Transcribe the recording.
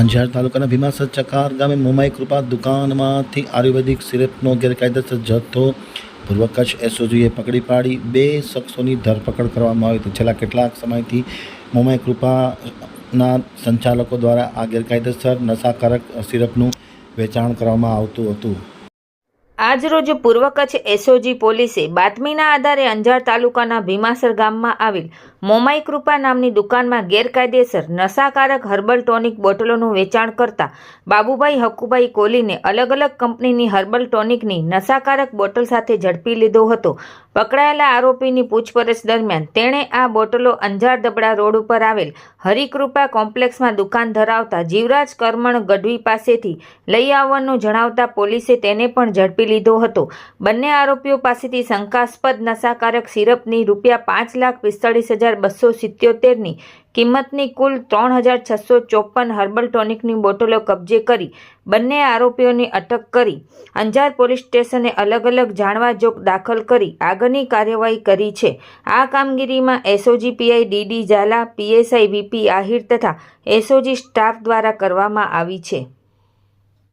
અંજાર તાલુકાના ભીમાસર ચકાર ગામે મુંબઈ કૃપા દુકાનમાંથી આયુર્વેદિક સિરપનો ગેરકાયદેસર જથ્થો પૂર્વ કચ્છ એસઓજીએ પકડી પાડી. બે શખ્સોની ધરપકડ કરવામાં આવી હતી. છેલ્લા કેટલાક સમયથી મુંબઈ કૃપાના સંચાલકો દ્વારા આ ગેરકાયદેસર નશાકારક સિરપનું વેચાણ કરવામાં આવતું હતું. આજરોજ પૂર્વ કચ્છ એસઓજી પોલીસે બાતમીના આધારે અંજાર તાલુકાના ભીમાસર ગામમાં આવેલ મોમાઈ કૃપા નામની દુકાનમાં ગેરકાયદેસર નશાકારક હર્બલ ટોનિક બોટલોનું વેચાણ કરતા બાબુભાઈ હકુભાઈ કોલીને અલગ અલગ કંપનીની હર્બલ ટોનિકની નશાકારક બોટલ સાથે ઝડપી લીધો હતો. પકડાયેલા આરોપીની પૂછપરછ દરમિયાન તેણે આ બોટલો અંજાર દબડા રોડ ઉપર આવેલ હરિકૃપા કોમ્પ્લેક્સમાં દુકાન ધરાવતા જીવરાજ કરમણ ગઢવી પાસેથી લઈ આવવાનું જણાવતા પોલીસે તેને પણ ઝડપી લીધો હતો. બંને આરોપીઓ પાસેથી શંકાસ્પદ નશાકારક સિરપની રૂપિયા પાંચ લાખ પિસ્તાળીસ હજાર બસો સિત્યોતેરની કિંમતની કુલ ત્રણ હજાર છસો ચોપન હર્બલ ટોનિકની બોટલો કબજે કરી બંને આરોપીઓની અટક કરી. અંજાર પોલીસ સ્ટેશને અલગ અલગ જાણવા જોગ દાખલ કરી આગળની કાર્યવાહી કરી છે. આ કામગીરીમાં SOG PI DD Jhala, PSI VP Ahir તથા એસઓજી સ્ટાફ દ્વારા કરવામાં આવી છે.